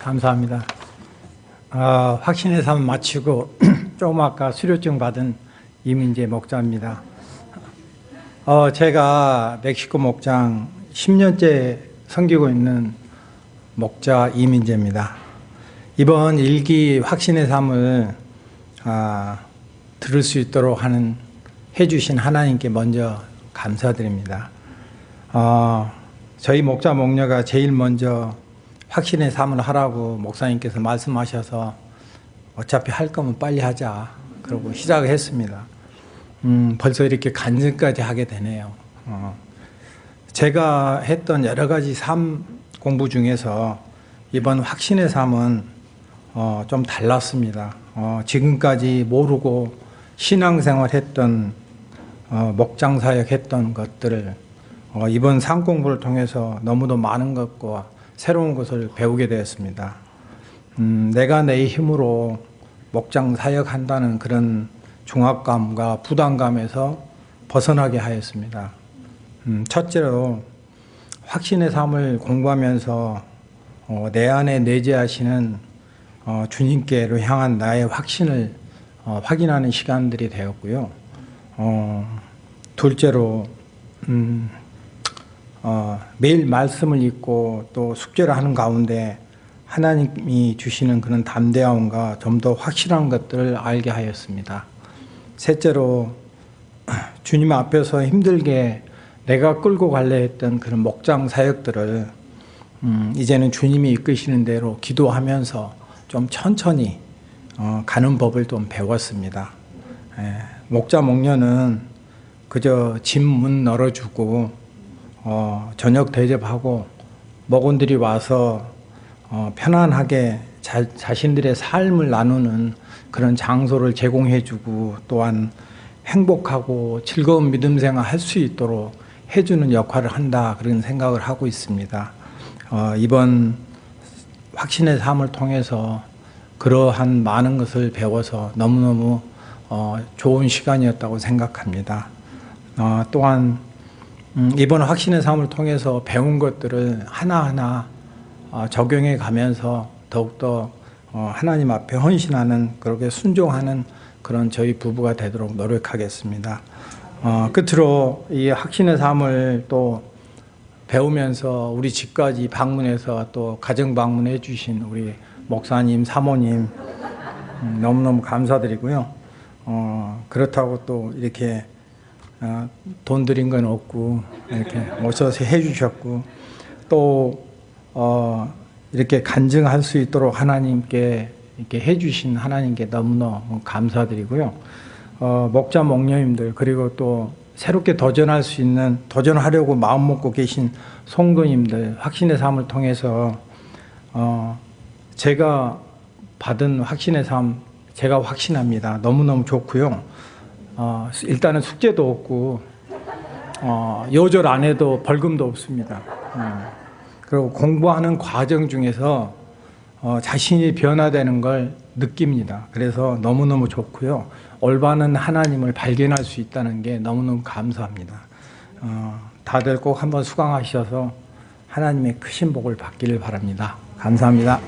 감사합니다. 어, 확신의 삶 마치고 조금 아까 수료증 받은 이민재 목자입니다. 어, 제가 멕시코 목장 10년째 섬기고 있는 목자 이민재입니다. 이번 일기 확신의 삶을 아, 들을 수 있도록 하는 해주신 하나님께 먼저 감사드립니다. 어, 저희 목자 목녀가 제일 먼저 확신의 삶을 하라고 목사님께서 말씀하셔서 어차피 할 거면 빨리 하자. 그러고 시작을 했습니다. 음, 벌써 이렇게 간증까지 하게 되네요. 어, 제가 했던 여러 가지 삶 공부 중에서 이번 확신의 삶은 어, 좀 달랐습니다. 어, 지금까지 모르고 신앙생활 했던 어, 목장 사역 했던 것들을 어, 이번 삶 공부를 통해서 너무도 많은 것과 새로운 것을 배우게 되었습니다. 음, 내가 내 힘으로 목장 사역한다는 그런 중압감과 부담감에서 벗어나게 하였습니다. 음, 첫째로 확신의 삶을 공부하면서 어, 내 안에 내재하시는 어, 주님께로 향한 나의 확신을 어, 확인하는 시간들이 되었고요. 어, 둘째로 음, 어, 매일 말씀을 읽고 또 숙제를 하는 가운데 하나님이 주시는 그런 담대함과 좀 더 확실한 것들을 알게 하였습니다. 셋째로 주님 앞에서 힘들게 내가 끌고 갈래 했던 그런 목장 사역들을 음, 이제는 주님이 이끄시는 대로 기도하면서 좀 천천히 어, 가는 법을 좀 배웠습니다. 예, 목자 목녀는 그저 집문 열어주고 어, 저녁 대접하고 목원들이 와서 어, 편안하게 자, 자신들의 삶을 나누는 그런 장소를 제공해주고 또한 행복하고 즐거운 믿음 생활 할 수 있도록 해주는 역할을 한다 그런 생각을 하고 있습니다. 어, 이번 확신의 삶을 통해서 그러한 많은 것을 배워서 너무너무 어, 좋은 시간이었다고 생각합니다. 어, 또한 음, 이번 확신의 삶을 통해서 배운 것들을 하나하나 어, 적용해 가면서 더욱더 어, 하나님 앞에 헌신하는 그렇게 순종하는 그런 저희 부부가 되도록 노력하겠습니다. 어, 끝으로 이 확신의 삶을 또 배우면서 우리 집까지 방문해서 또 가정 방문해 주신 우리 목사님, 사모님 음, 너무너무 감사드리고요. 어, 그렇다고 또 이렇게 어, 돈 들인 건 없고 이렇게 오셔서 해주셨고 또 어, 이렇게 간증할 수 있도록 하나님께 이렇게 해주신 하나님께 너무너무 감사드리고요. 어, 목자 목녀님들 그리고 또 새롭게 도전할 수 있는 도전하려고 마음 먹고 계신 성도님들 확신의 삶을 통해서 어, 제가 받은 확신의 삶 제가 확신합니다. 너무너무 좋고요. 어, 일단은 숙제도 없고 어, 요절 안 해도 벌금도 없습니다. 어, 그리고 공부하는 과정 중에서 어, 자신이 변화되는 걸 느낍니다. 그래서 너무너무 좋고요. 올바른 하나님을 발견할 수 있다는 게 너무너무 감사합니다. 어, 다들 꼭 한번 수강하셔서 하나님의 크신 복을 받기를 바랍니다. 감사합니다.